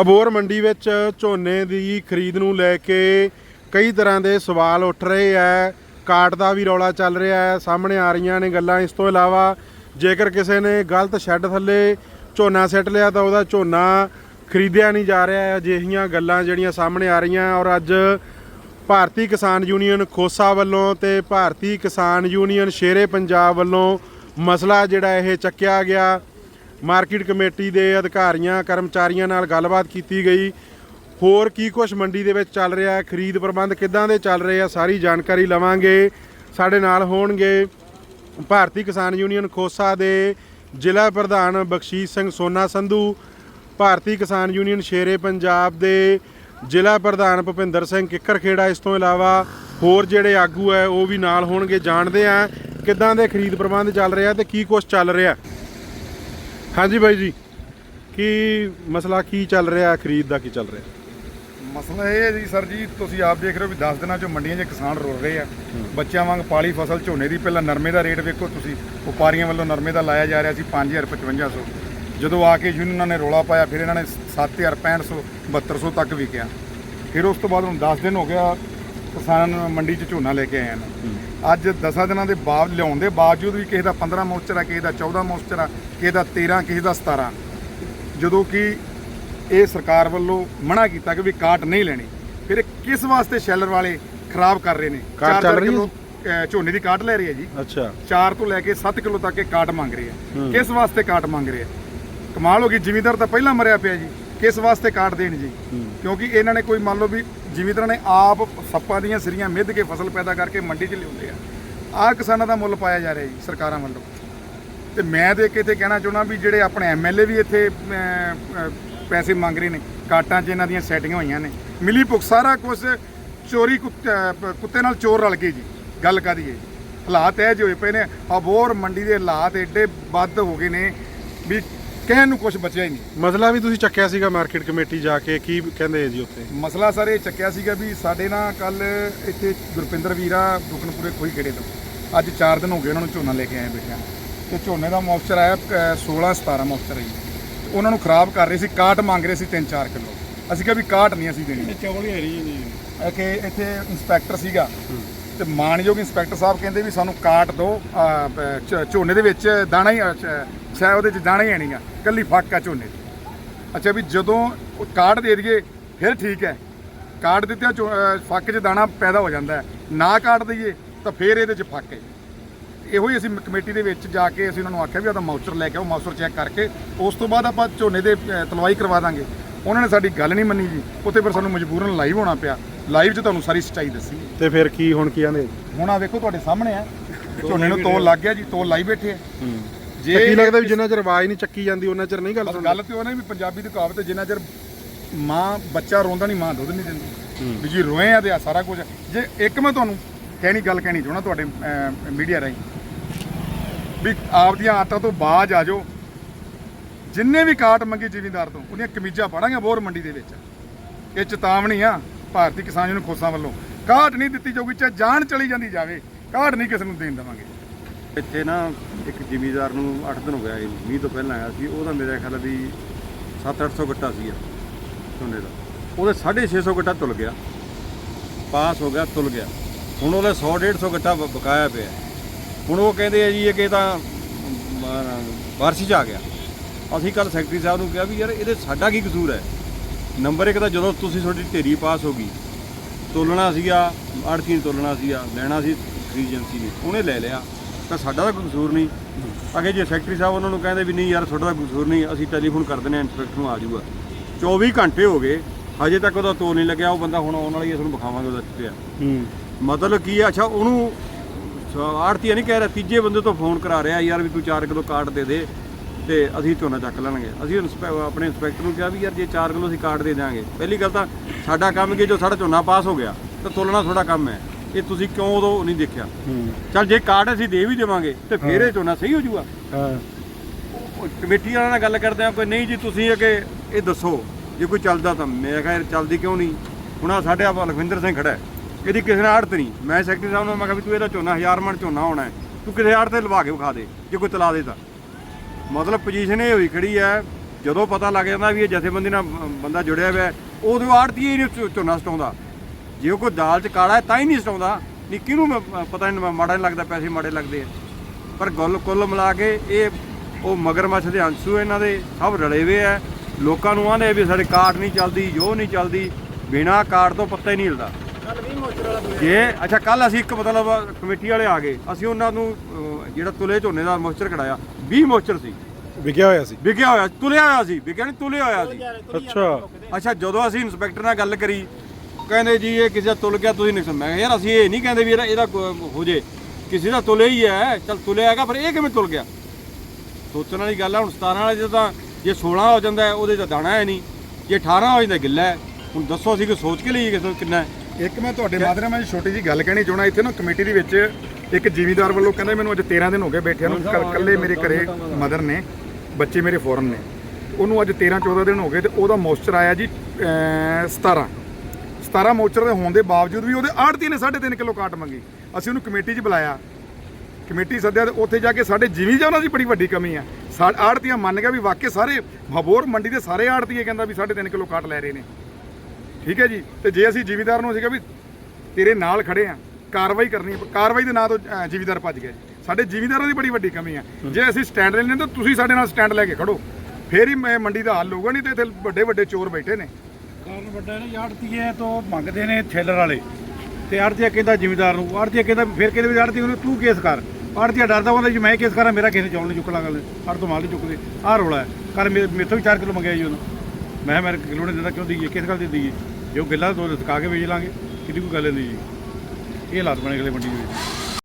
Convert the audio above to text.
ਅਬੋਰ ਮੰਡੀ ਵਿੱਚ ਝੋਨੇ ਦੀ ਖਰੀਦ ਨੂੰ ਲੈ ਕੇ ਕਈ ਤਰ੍ਹਾਂ ਦੇ ਸਵਾਲ ਉੱਠ ਰਹੇ ਆ ਕਾਟ ਦਾ ਵੀ ਰੌਲਾ ਚੱਲ ਰਿਹਾ ਹੈ ਸਾਹਮਣੇ ਆ ਰਹੀਆਂ ਨੇ ਗੱਲਾਂ। ਇਸ ਤੋਂ ਇਲਾਵਾ ਜੇਕਰ ਕਿਸੇ ਨੇ ਗਲਤ ਸ਼ੈੱਡ ਥੱਲੇ ਝੋਨਾ ਸੱਟ ਲਿਆ ਤਾਂ ਉਹਦਾ ਝੋਨਾ ਖਰੀਦਿਆ ਨਹੀਂ ਜਾ ਰਿਹਾ। ਅਜਿਹੀਆਂ ਗੱਲਾਂ ਜਿਹੜੀਆਂ ਸਾਹਮਣੇ ਆ ਰਹੀਆਂ ਔਰ ਅੱਜ ਭਾਰਤੀ ਕਿਸਾਨ ਯੂਨੀਅਨ ਖੋਸਾ ਵੱਲੋਂ ਤੇ ਭਾਰਤੀ ਕਿਸਾਨ ਯੂਨੀਅਨ ਸ਼ੇਰੇ ਪੰਜਾਬ ਵੱਲੋਂ ਮਸਲਾ ਜਿਹੜਾ ਇਹ ਚੱਕਿਆ ਗਿਆ। ਮਾਰਕੀਟ ਕਮੇਟੀ ਦੇ ਅਧਿਕਾਰੀਆਂ, ਕਰਮਚਾਰੀਆਂ ਨਾਲ ਗੱਲਬਾਤ ਕੀਤੀ ਗਈ। ਹੋਰ ਕੀ ਕੁਝ ਮੰਡੀ ਦੇ ਵਿੱਚ ਚੱਲ ਰਿਹਾ ਹੈ? ਖਰੀਦ ਪ੍ਰਬੰਧ ਕਿੱਦਾਂ ਦੇ ਚੱਲ ਰਹੇ ਆ? ਸਾਰੀ ਜਾਣਕਾਰੀ ਲਵਾਂਗੇ। ਸਾਡੇ ਨਾਲ ਹੋਣਗੇ ਭਾਰਤੀ ਕਿਸਾਨ ਯੂਨੀਅਨ ਖੋਸਾ ਦੇ ਜ਼ਿਲ੍ਹਾ ਪ੍ਰਧਾਨ ਬਖਸ਼ੀਸ਼ ਸਿੰਘ ਸੋਨਾ ਸੰਧੂ ਭਾਰਤੀ ਕਿਸਾਨ ਯੂਨੀਅਨ ਸ਼ੇਰੇ ਪੰਜਾਬ ਦੇ ਜ਼ਿਲ੍ਹਾ ਪ੍ਰਧਾਨ ਭੁਪਿੰਦਰ ਸਿੰਘ ਕਿੱਕਰਖੇੜਾ। ਇਸ ਤੋਂ ਇਲਾਵਾ ਹੋਰ ਜਿਹੜੇ ਆਗੂ ਹੈ, ਉਹ ਵੀ ਨਾਲ ਹੋਣਗੇ। ਜਾਣਦੇ ਆ ਕਿੱਦਾਂ ਦੇ ਖਰੀਦ ਪ੍ਰਬੰਧ ਚੱਲ ਰਿਹਾ ਤੇ ਕੀ ਕੁਝ ਚੱਲ ਰਿਹਾ। ਹਾਂਜੀ ਬਾਈ ਜੀ, ਕੀ ਮਸਲਾ ਕੀ ਚੱਲ ਰਿਹਾ, ਖਰੀਦ ਦਾ ਕੀ ਚੱਲ ਰਿਹਾ? ਮਸਲਾ ਇਹ ਹੈ ਜੀ ਸਰ ਜੀ, ਤੁਸੀਂ ਆਪ ਦੇਖ ਰਹੇ ਹੋ ਵੀ 10 ਦਿਨਾਂ ਚੋਂ ਮੰਡੀਆਂ 'ਚ ਕਿਸਾਨ ਰੁਲ ਰਹੇ ਆ। ਬੱਚਿਆਂ ਵਾਂਗ ਪਾਲੀ ਫਸਲ ਝੋਨੇ ਦੀ, ਪਹਿਲਾਂ ਨਰਮੇ ਦਾ ਰੇਟ ਵੇਖੋ ਤੁਸੀਂ, ਵਪਾਰੀਆਂ ਵੱਲੋਂ ਨਰਮੇ ਦਾ ਲਾਇਆ ਜਾ ਰਿਹਾ ਸੀ 5500 ਜਦੋਂ ਆ ਕੇ ਯੂਨੀਅਨਾਂ ਨੇ ਰੋਲਾ ਪਾਇਆ, ਫਿਰ ਇਹਨਾਂ ਨੇ 7000 6500 7200 ਤੱਕ ਵਿਕਿਆ। ਫਿਰ ਉਸ ਤੋਂ ਬਾਅਦ ਹੁਣ 10 ਦਿਨ ਹੋ ਗਿਆ, ਕਿਸਾਨ ਮੰਡੀ 'ਚ ਝੋਨਾ ਲੈ ਕੇ ਆਏ ਹਨ। ਅੱਜ 10 ਦਿਨਾਂ ਦੇ ਬਾਅਦ ਲਿਆਉਣ ਦੇ ਬਾਵਜੂਦ ਵੀ ਕਿਸੇ ਦਾ 15 ਮੋਸਚਰ ਆ ਕਿਸੇ ਦਾ 14 ਮੋਸਚਰ ਆ ਕਿਸੇ ਦਾ 13 ਕਿਸੇ ਦਾ 17 ਜਦੋਂ ਕਿ ਇਹ ਸਰਕਾਰ ਵੱਲੋਂ ਮਨਾ ਕੀਤਾ ਕਿ ਵੀ ਕਾਟ ਨਹੀਂ ਲੈਣੀ ਫਿਰ ਇਹ ਕਿਸ ਵਾਸਤੇ ਸ਼ੈਲਰ ਵਾਲੇ ਖਰਾਬ ਕਰ ਰਹੇ ਨੇ? ਕਾਟ ਚੱਲ ਰਹੀ ਹੈ? ਝੋਨੇ ਦੀ ਕਾਟ ਲੈ ਰਹੀ ਹੈ ਜੀ। ਅੱਛਾ। 4 ਤੋਂ ਲੈ ਕੇ 7 ਕਿਲੋ ਤੱਕ ਇਹ ਕਾਟ ਮੰਗ ਰਹੀ ਹੈ। ਕਿਸ ਵਾਸਤੇ ਕਾਟ ਮੰਗ ਰਹੇ ਆ ਕਮਾਲ ਹੋ ਗਈ ਜ਼ਿਮੀਂਦਾਰ ਤਾਂ ਪਹਿਲਾਂ ਮਰਿਆ ਪਿਆ ਜੀ। ਕਿਸ ਵਾਸਤੇ ਕਾਟ ਦੇਣ ਜੀ? ਕਿਉਂਕਿ ਇਹਨਾਂ ਨੇ ਕੋਈ ਮੰਨ ਲਓ ਵੀ ਜ਼ਿਮੀਂਦਾਰਾਂ ਨੇ ਆਪ ਸੱਪਾਂ ਦੀਆਂ ਸਿਰੀਆਂ ਮਿੱਧ ਕੇ ਫਸਲ ਪੈਦਾ ਕਰਕੇ ਮੰਡੀ 'ਚ ਲਿਆਉਂਦੇ ਆ। ਆਹ ਕਿਸਾਨਾਂ ਦਾ ਮੁੱਲ ਪਾਇਆ ਜਾ ਰਿਹਾ ਜੀ ਸਰਕਾਰਾਂ ਵੱਲੋਂ। ਤੇ ਮੈਂ ਦੇਖ ਕੇ ਇੱਥੇ ਕਹਿਣਾ ਚਾਹੁੰਦਾ ਵੀ ਜਿਹੜੇ ਆਪਣੇ ਐਮਐਲਏ ਵੀ ਇੱਥੇ ਪੈਸੇ ਮੰਗ ਰਹੇ ਨੇ ਕਾਟਾਂ 'ਚ ਇਹਨਾਂ ਦੀਆਂ ਸੈਟਿੰਗਾਂ ਹੋਈਆਂ ਨੇ। ਮਿਲੀ ਭੁਗ ਸਾਰਾ ਕੁਝ ਚੋਰੀ ਕੁੱਤੇ ਨਾਲ ਚੋਰ ਰਲ ਗਏ ਜੀ। ਗੱਲ ਜੀ? ਹਾਲਾਤ ਇਹ ਜਿਹੇ ਹੋਏ ਪਏ ਨੇ। ਅਬੋਰ ਮੰਡੀ ਦੇ ਹਾਲਾਤ ਐਡੇ ਵੱਧ ਹੋ ਗਏ ਨੇ ਵੀ ਕਹਿਣ ਨੂੰ ਕੁਝ ਬਚਿਆ ਹੀ ਨਹੀਂ। ਮਸਲਾ ਵੀ ਤੁਸੀਂ ਚੱਕਿਆ ਸੀਗਾ ਮਾਰਕੀਟ ਕਮੇਟੀ ਜਾ ਕੇ ਕੀ ਕਹਿੰਦੇ ਜੀ ਉੱਥੇ? ਮਸਲਾ ਸਰ ਇਹ ਚੱਕਿਆ ਸੀਗਾ ਵੀ ਸਾਡੇ ਨਾਲ ਕੱਲ ਇੱਥੇ ਗੁਰਪਿੰਦਰ ਵੀਰਾ ਦੁਕਨਪੁਰੇ ਕੋਈ ਖੇੜੇ ਤੋਂ। ਅੱਜ 4 ਦਿਨ ਹੋ ਗਏ ਉਹਨਾਂ ਨੂੰ ਝੋਨਾ ਲੈ ਕੇ ਆਏ ਬੈਠਿਆਂ। ਤੇ ਝੋਨੇ ਦਾ ਮੌਇਸਚਰ ਆਇਆ ਅਹ, 16 17 ਮੌਇਸਚਰ ਹੈ ਜੀ। ਤੇ ਉਹਨਾਂ ਨੂੰ ਖਰਾਬ ਕਰ ਰਹੇ ਸੀ ਕਾਟ ਮੰਗ ਰਹੇ ਸੀ 3-4 ਕਿਲੋ। ਅਸੀਂ ਕਿਹਾ ਵੀ ਕਾਟ ਨਹੀਂ ਅਸੀਂ ਦੇਣੀ। ਚੌਲ ਹੀ ਰਹੀ ਨਹੀਂ ਕਿ ਇੱਥੇ ਇੰਸਪੈਕਟਰ ਸੀਗਾ। ਤੇ ਮਾਨਯੋਗ ਇੰਸਪੈਕਟਰ ਸਾਹਿਬ ਕਹਿੰਦੇ ਵੀ ਸਾਨੂੰ ਕਾਟ ਦਿਓ ਝ- ਝੋਨੇ ਦੇ ਵਿੱਚ ਦਾਣਾ ਹੀ ਸ਼ਾਇਦ ਉਹਦੇ ਚ ਦਾਣਾ ਹੀ ਨਹੀਂਗਾ ਕੱਲੀ ਫੱਕ ਆ ਝੋਨੇ ਦੀ। ਅੱਛਾ ਵੀ ਜਦੋਂ ਕਾਟ ਦੇ ਦਈਏ, ਫਿਰ ਠੀਕ ਹੈ। ਕਾਟ ਦਿੱਤਿਆਂ ਝੋ- ਫੱਕ 'ਚ ਦਾਣਾ ਪੈਦਾ ਹੋ ਜਾਂਦਾ ਨਾ ਕਾਟ ਦਈਏ, ਤਾਂ ਫਿਰ ਇਹਦੇ 'ਚ ਫੱਕ ਹੈ। ਇਹੋ ਹੀ ਅਸੀਂ ਕਮੇਟੀ ਦੇ ਵਿੱਚ ਜਾ ਕੇ ਅਸੀਂ ਉਹਨਾਂ ਨੂੰ ਆਖਿਆ ਵੀ ਆਦਾ ਮਾਊਚਰ ਲੈ ਕੇ ਆਓ, ਮਾਊਚਰ ਚੈੱਕ ਕਰਕੇ, ਉਸ ਤੋਂ ਬਾਅਦ ਆਪਾਂ ਝੋਨੇ ਦੇ ਤਲਵਾਈ ਕਰਵਾ ਦਾਂਗੇ। ਉਹਨਾਂ ਨੇ ਸਾਡੀ ਗੱਲ ਨਹੀਂ ਮੰਨੀ ਜੀ। ਉੱਥੇ ਫਿਰ ਸਾਨੂੰ ਮਜਬੂਰਨ ਲਾਈਵ ਹੋਣਾ ਪਿਆ। ਲਾਈਵ 'ਚ ਤੁਹਾਨੂੰ ਸਾਰੀ ਸੱਚਾਈ ਦੱਸੀ। ਤੇ ਫਿਰ ਕੀ ਹੁਣ ਕੀ ਆਂਦੇ? ਹੁਣ ਆ ਵੇਖੋ ਤੁਹਾਡੇ ਸਾਹਮਣੇ ਆ ਝੋਨੇ ਨੂੰ ਤੋਲ ਲੱਗ ਗਿਆ ਜੀ ਤੋਲ ਲਾਈ ਬੈਠੇ ਆ। ਜੇ ਕੀ ਲੱਗਦਾ ਵੀ ਜਿੰਨਾ ਚਿਰ ਆਵਾਜ਼ ਨਹੀਂ ਚੱਕੀ ਜਾਂਦੀ ਉਹਨਾਂ ਚਿਰ ਨਹੀਂ ਗੱਲ ਸੁਣਦੀ ਗੱਲ ਤੇ ਉਹ ਨੇ ਵੀ ਪੰਜਾਬੀ ਦੀ ਕਹਾਵਤ ਹੈ, ਜਿੰਨਾ ਚਿਰ ਮਾਂ ਬੱਚਾ ਰੋਂਦਾ ਨਹੀਂ ਮਾਂ ਦੁੱਧ ਨਹੀਂ ਦਿੰਦੀ। ਵੀ ਜੀ ਰੋਏ ਆ ਤੇ ਆ ਸਾਰਾ ਕੁਝ। ਜੇ ਇੱਕ ਮੈਂ ਤੁਹਾਨੂੰ ਕਹਿਣੀ ਗੱਲ ਕਹਿਣੀ ਚਾਹਣਾ ਤੁਹਾਡੇ ਮੀਡੀਆ ਰਾਹੀਂ ਵੀ ਆਪਦੀਆਂ ਆਟਾਂ ਤੋਂ ਬਾਜ ਆ ਜਾਓ। ਜਿੰਨੇ ਵੀ ਕਾਟ ਮੰਗੀ ਜ਼ਿਮੀਂਦਾਰ ਤੋਂ ਉਹਦੀਆਂ ਕਮੀਜ਼ਾਂ ਪਾੜਾਂਗੇ ਬੋਰ ਮੰਡੀ ਦੇ ਵਿੱਚ। ਇਹ ਚੇਤਾਵਨੀ ਆ। ਭਾਰਤੀ ਕਿਸਾਨ ਯੂਨੀਅਨ ਖੋਸਾਂ ਵੱਲੋਂ ਕਾਟ ਨਹੀਂ ਦਿੱਤੀ ਜਾਊਗੀ, ਚਾਹੇ ਜਾਨ ਚਲੀ ਜਾਂਦੀ ਜਾਵੇ ਕਾਟ ਨਹੀਂ ਕਿਸੇ ਨੂੰ ਦੇਣ ਦੇਵਾਂਗੇ। ਇੱਥੇ ਨਾ ਇੱਕ ਜ਼ਿਮੀਦਾਰ ਨੂੰ 8 ਦਿਨ ਹੋ ਗਿਆ, ਇਹ ਮੀਂਹ ਤੋਂ ਪਹਿਲਾਂ ਆਇਆ ਸੀ, ਉਹਦਾ ਮੇਰੇ ਖਿਆਲ ਵੀ 7-800 ਗੱਟਾ ਸੀ ਝੋਨੇ ਦਾ। ਉਹਦੇ 650 ਗੱਟਾ ਤੁਲ ਗਿਆ, ਪਾਸ ਹੋ ਗਿਆ, ਤੁਲ ਗਿਆ। ਹੁਣ ਉਹਦੇ 100-150 ਗੱਟਾ ਬਕਾਇਆ ਪਿਆ। ਹੁਣ ਉਹ ਕਹਿੰਦੇ ਆ ਜੀ, ਇਹ ਕਿ ਤਾਂ ਬਾਰਸ਼ੀ ਚ ਆ ਗਿਆ। ਅਸੀਂ ਕੱਲ ਸੈਕਟਰੀ ਸਾਹਿਬ ਨੂੰ ਕਿਹਾ ਵੀ ਯਾਰ, ਇਹਦੇ ਸਾਡਾ ਕੀ ਕਸੂਰ ਹੈ? ਨੰਬਰ ਇੱਕ ਤਾਂ ਜਦੋਂ ਤੁਸੀਂ ਤੁਹਾਡੀ ਢੇਰੀ ਪਾਸ ਹੋ ਗਈ ਤੋਲਣਾ ਸੀਗਾ ਆੜਤੀ ਨੇ ਤੋਲਣਾ ਸੀਗਾ ਲੈਣਾ ਸੀ ਖਰੀਦ ਏਜੰਸੀ ਨੇ ਉਹਨੇ ਲੈ ਲਿਆ। ਤਾਂ ਸਾਡਾ ਤਾਂ ਕੋਈ ਕਸੂਰ ਨਹੀਂ। ਅਗੇ ਜੇ ਸੈਕਟਰੀ ਸਾਹਿਬ ਉਹਨਾਂ ਨੂੰ ਕਹਿੰਦੇ ਵੀ ਨਹੀਂ ਯਾਰ ਤੁਹਾਡਾ ਤਾਂ ਕਸੂਰ ਨਹੀਂ ਅਸੀਂ ਟੈਲੀਫੋਨ ਕਰ ਦਿੰਦੇ ਹਾਂ ਇੰਸਪੈਕਟਰ ਨੂੰ ਆ ਜਾਊਗਾ। 24 ਘੰਟੇ ਹੋ ਗਏ ਹਜੇ ਤੱਕ ਉਹਦਾ ਤੋਲ ਨਹੀਂ ਲੱਗਿਆ ਉਹ ਬੰਦਾ ਹੁਣ ਆਉਣ ਵਾਲੀ ਹੈ ਤੁਹਾਨੂੰ ਵਿਖਾਵਾਂਗੇ ਉਹਦਾ ਚਿੱਟਿਆ ਹੂੰ। ਮਤਲਬ ਕੀ ਹੈ ਅੱਛਾ ਉਹਨੂੰ ਆੜਤੀਆ ਨਹੀਂ ਕਹਿ ਰਿਹਾ ਤੀਜੇ ਬੰਦੇ ਤੋਂ ਫੋਨ ਕਰਾ ਰਿਹਾ ਯਾਰ ਵੀ ਤੂੰ 4 ਕਿਲੋ ਕਾਰਡ ਦੇ ਦੇ। ਤੇ ਅਸੀਂ ਝੋਨਾ ਚੱਕ ਲੈਣਗੇ। ਅਸੀਂ ਆਪਣੇ ਇੰਸਪੈਕਟਰ ਨੂੰ ਕਿਹਾ ਵੀ ਯਾਰ ਜੇ 4 ਕਿਲੋ ਅਸੀਂ ਕਾਰਡ ਦੇ ਦਿਆਂਗੇ। ਪਹਿਲੀ ਗੱਲ ਤਾਂ ਸਾਡਾ ਕੰਮ ਕੀ ਜੋ ਸਾਡਾ ਝੋਨਾ ਪਾਸ ਹੋ ਗਿਆ ਤਾਂ ਤੋਲਣਾ ਤੁਹਾਡਾ ਕੰਮ ਹੈ। ਇਹ ਤੁਸੀਂ ਕਿਉਂ ਉਦੋਂ ਨਹੀਂ ਦੇਖਿਆ? ਚੱਲ ਜੇ ਕਾਰਡ ਅਸੀਂ ਦੇ ਵੀ ਦੇਵਾਂਗੇ ਤੇ ਫਿਰ ਇਹ ਝੋਨਾ ਸਹੀ ਹੋ ਜਾਊਗਾ। ਹਾਂ। ਉਹ ਕਮੇਟੀ ਵਾਲਿਆਂ ਨਾਲ ਗੱਲ ਕਰਦੇ ਆ ਕੋਈ ਨਹੀਂ ਜੀ ਤੁਸੀਂ ਕਿ ਇਹ ਦੱਸੋ। ਜੇ ਕੋਈ ਚੱਲਦਾ ਤਾਂ ਮੈਂ ਕਿਹਾ ਯਾਰ ਚੱਲਦੀ ਕਿਉਂ ਨਹੀਂ? ਹੁਣ ਆਹ ਸਾਡੇ ਆਪ ਲਖਵਿੰਦਰ ਸਿੰਘ ਖੜਾ ਹੈ। ਇਹਦੀ ਕਿਸੇ ਨਾਲ ਆੜਤ ਨਹੀਂ। ਮੈਂ ਸੈਕਟਰੀ ਸਾਹਿਬ ਨੂੰ ਮੈਂ ਕਿਹਾ ਵੀ ਤੂੰ ਇਹਦਾ ਝੋਨਾ 1000 ਮਣ ਝੋਨਾ ਹੋਣਾ ਹੈ। ਤੂੰ ਕਿਸੇ ਆੜਤ ਤੇ ਲਵਾ ਕੇ ਵਿਖਾ ਦੇ ਜੇ ਕੋਈ ਤਲਾ ਦੇ ਤਾਂ। ਮਤਲਬ ਪੋਜੀਸ਼ਨ ਇਹ ਹੋਈ ਖੜੀ ਹੈ, ਜਦੋਂ ਪਤਾ ਲੱਗ ਜਾਂਦਾ ਵੀ ਇਹ ਜਥੇਬੰਦੀ ਨਾਲ ਬੰਦਾ ਜੁੜਿਆ ਹੋਇਆ ਉਦੋਂ ਆੜਤੀ ਹੀ ਨਹੀਂ ਝੋ- ਝੋਨਾ ਸਟਾਉਂਦਾ। ਜੇ ਉਹ ਕੋਈ ਦਾਲ ਚ ਕਾਲਾ ਹੈ, ਤਾਂ ਹੀ ਨਹੀਂ ਸਟਾਉਂਦਾ। ਨਹੀਂ ਕਿਹਨੂੰ ਮ- ਪਤਾ ਨਹੀਂ ਮਾੜਾ ਨਹੀਂ ਲੱਗਦਾ, ਪੈਸੇ ਮਾੜੇ ਲੱਗਦੇ ਆ। ਪਰ ਗੁੱਲ, ਕੁੱਲ ਮਿਲਾ ਕੇ ਇਹ, ਉਹ ਮਗਰਮੱਛ ਦੇ ਅੰਸ਼ੂ ਇਹਨਾਂ ਦੇ ਸਭ ਰਲੇ ਹੋਏ ਆ। ਲੋਕਾਂ ਨੂੰ ਆਂਦੇ ਵੀ ਸਾਡੇ ਕਾਟ ਨਹੀਂ ਚੱਲਦੀ ਜੋ ਨਹੀਂ ਚੱਲਦੀ, ਬਿਨਾ ਕਾਟ ਤੋਂ ਪੱਤਾ ਹੀ ਨਹੀਂ ਹਿਲਦਾ। ਜੇ ਅੱਛਾ ਕੱਲ ਅਸੀਂ ਇੱਕ ਮਤਲਬ ਕਮੇਟੀ ਵਾਲੇ ਆ ਗਏ। ਅਸੀਂ ਉਹਨਾਂ ਨੂੰ ਅਹ, ਜਿਹੜਾ ਤੁਲੇ ਝੋਨੇ ਦਾ ਮੋਇਸਚਰ ਕਢਾਇਆ 20 ਮੋਇਸਚਰ ਸੀ। ਵਿਕਿਆ ਹੋਇਆ ਸੀ। ਵਿਕਿਆ ਹੋਇਆ ਤੁਲਿਆ ਹੋਇਆ ਸੀ ਵਿਕਿਆ ਨਹੀਂ ਤੁਲਿਆ ਹੋਇਆ ਸੀ। ਅੱਛਾ। ਅੱਛਾ ਜਦੋਂ ਅਸੀਂ ਇੰਸਪੈਕਟਰ ਨਾਲ ਗੱਲ ਕਰੀ ਕਹਿੰਦੇ ਜੀ ਇਹ ਕਿਸੇ ਦਾ ਤੁਲ ਗਿਆ ਤੁਸੀਂ ਨਹੀਂ ਮੈਂ ਕਿਹਾ ਯਾਰ ਅਸੀਂ ਇਹ ਨਹੀਂ ਕਹਿੰਦੇ ਵੀ ਇਹਦਾ ਇਹਦਾ ਕੋ- ਹੋ ਜੇ। ਕਿਸੇ ਦਾ ਤੁਲੇ ਹੀ ਹੈ ਚਲ ਤੁਲਿਆ ਹੈਗਾ ਪਰ ਇਹ ਕਿਵੇਂ ਤੁਲ ਗਿਆ? ਸੋਚਣ ਵਾਲੀ ਗੱਲ ਹੈ ਹੁਣ 17 ਵਾਲੇ ਜਦੋਂ ਤਾਂ ਜੇ 16 ਹੋ ਜਾਂਦਾ ਹੈ, ਉਹਦੇ ਤਾਂ ਦਾਣਾ ਹੈ ਨਹੀਂ। ਜੇ 18 ਹੋ ਜਾਂਦਾ ਗਿੱਲਾ ਹੈ। ਹੁਣ ਦੱਸੋ ਅਸੀਂ ਕਿ ਸੋਚ ਕੇ ਲਈਏ ਕਿਸੇ ਕਿੰਨਾ ਹੈ। ਇੱਕ ਮੈਂ ਤੁਹਾਡੇ ਮਾਧਿਅਮ ਨਾਲ ਛੋਟੀ ਜੀ ਗੱਲ ਕਹਿਣੀ ਚਾਹਣਾ ਇੱਥੇ ਨਾ ਕਮੇਟੀ ਦੇ ਵਿੱਚ ਇੱਕ ਜਿਮੀਦਾਰ ਵੱਲੋਂ ਕਹਿੰਦਾ ਮੈਨੂੰ ਅੱਜ 13 ਦਿਨ ਹੋ ਗਏ ਬੈਠਿਆਂ ਨੂੰ ਕੱਲ- ਕੱਲੇ ਮੇਰੇ ਘਰੇ ਮਦਰ ਨੇ ਬੱਚੇ ਮੇਰੇ ਫੋਰਨ ਨੇ। ਉਹਨੂੰ ਅੱਜ 13 14 ਦਿਨ ਹੋ ਗਏ ਤੇ ਉਹਦਾ ਮੋਇਸਚਰ ਆਇਆ ਜੀ ਅਹ, 17 17 ਮੋਇਸਚਰ ਦੇ ਹੋਣ ਦੇ ਬਾਵਜੂਦ ਵੀ ਉਹਦੇ ਆੜਤੀ ਨੇ 3.5 ਕਿਲੋ ਕਾਟ ਮੰਗੀ। ਅਸੀਂ ਉਹਨੂੰ ਕਮੇਟੀ 'ਚ ਬੁਲਾਇਆ। ਕਮੇਟੀ ਸੱਦਿਆ ਤੇ ਉੱਥੇ ਜਾ ਕੇ ਸਾਡੇ ਜਿਮੀ ਜਾਨਾਂ ਦੀ ਬੜੀ ਵੱਡੀ ਕਮੀ ਆ। ਸਾ ਆੜਤੀਆਂ ਮੰਨ ਗਿਆ ਵੀ ਵਾਕਈ ਸਾਰੇ ਹਬੋਰ ਮੰਡੀ ਦੇ ਸਾਰੇ ਆੜਤੀਏ ਕਹਿੰਦਾ ਵੀ 3.5 ਕਿਲੋ ਕਾਟ ਲੈ ਰਹੇ ਨੇ। ਠੀਕ ਹੈ ਜੀ? ਤੇ ਜੇ ਅਸੀਂ ਜ਼ਿਮੀਦਾਰ ਨੂੰ ਸੀਗਾ ਵੀ ਤੇਰੇ ਨਾਲ ਖੜੇ ਆ ਕਾਰਵਾਈ ਕਰਨੀ ਹੈ ਕਾਰਵਾਈ ਦੇ ਨਾਂ ਤੋਂ ਜ਼ਿਮੀਦਾਰ ਭੱਜ ਗਿਆ ਜੀ ਸਾਡੇ ਜ਼ਿਮੀਦਾਰਾਂ ਦੀ ਬੜੀ ਵੱਡੀ ਕਮੀ ਆ। ਜੇ ਅਸੀਂ ਸਟੈਂਡ ਲੈਣੇ ਤਾਂ ਤੁਸੀਂ ਸਾਡੇ ਨਾਲ ਸਟੈਂਡ ਲੈ ਕੇ ਖੜੋ। ਫੇਰ ਹੀ ਮੈਂ ਮੰਡੀ ਦਾ ਹੱਲ ਹੋਊਗਾ ਨਹੀਂ ਤੇ ਇੱਥੇ ਵੱਡੇ ਵੱਡੇ ਚੋਰ ਬੈਠੇ ਨੇ। ਕਾਰਨ ਵੱਡਾ ਨੇ ਆੜਤੀਏ ਤੋਂ ਮੰਗਦੇ ਨੇ ਥੇਲਰ ਵਾਲੇ। ਤੇ ਆੜਤੀਆ ਕਹਿੰਦਾ ਜ਼ਿਮੀਦਾਰ ਨੂੰ ਆੜਤੀਆ ਕਹਿੰਦਾ ਫਿਰ ਕਹਿੰਦੇ ਵੀ ਆੜਤੀ ਉਹਨੂੰ ਤੂੰ ਕੇਸ ਕਰ। ਆੜਤੀਆ ਡਰਦਾ ਹੁੰਦਾ ਜੀ ਮੈਂ ਕੇਸ ਕਰਾਂ ਮੇਰਾ ਕਿਸੇ ਨੇ ਚੌਲ ਨਹੀਂ ਚੁੱਕਣਾ ਗੱਲ ਆੜ ਤੋਂ ਮਾਲ ਨਹੀਂ ਚੁੱਕਦੇ। ਆਹ ਰੋਲਾ ਕਰ ਮੇਰੇ ਮੇਥੋਂ ਵੀ 4 ਕਿਲੋ ਮੰਗਿਆ ਜੀ ਉਹਨੂੰ। ਮੈਂ ਕਿਹਾ ਮੇਰੇ ਕਿਲੋ ਨੇ ਦਿੰਦਾ ਕਿਉਂ ਦਈਏ? ਕਿਸ ਗੱਲ ਦੀ ਦਈਏ? ਜੇ ਗਿੱਲਾ ਦੋ ਸੁਕਾ ਕੇ ਵੇਚ ਲਾਂਗੇ। ਕਿਹਦੀ ਕੋਈ ਗੱਲ ਨਹੀਂ ਜੀ। ਇਹ ਹਾਲਾਤ ਬਣੇ ਅਗਲੇ ਮੰਡੀ ਦੇ ਵਿੱਚ।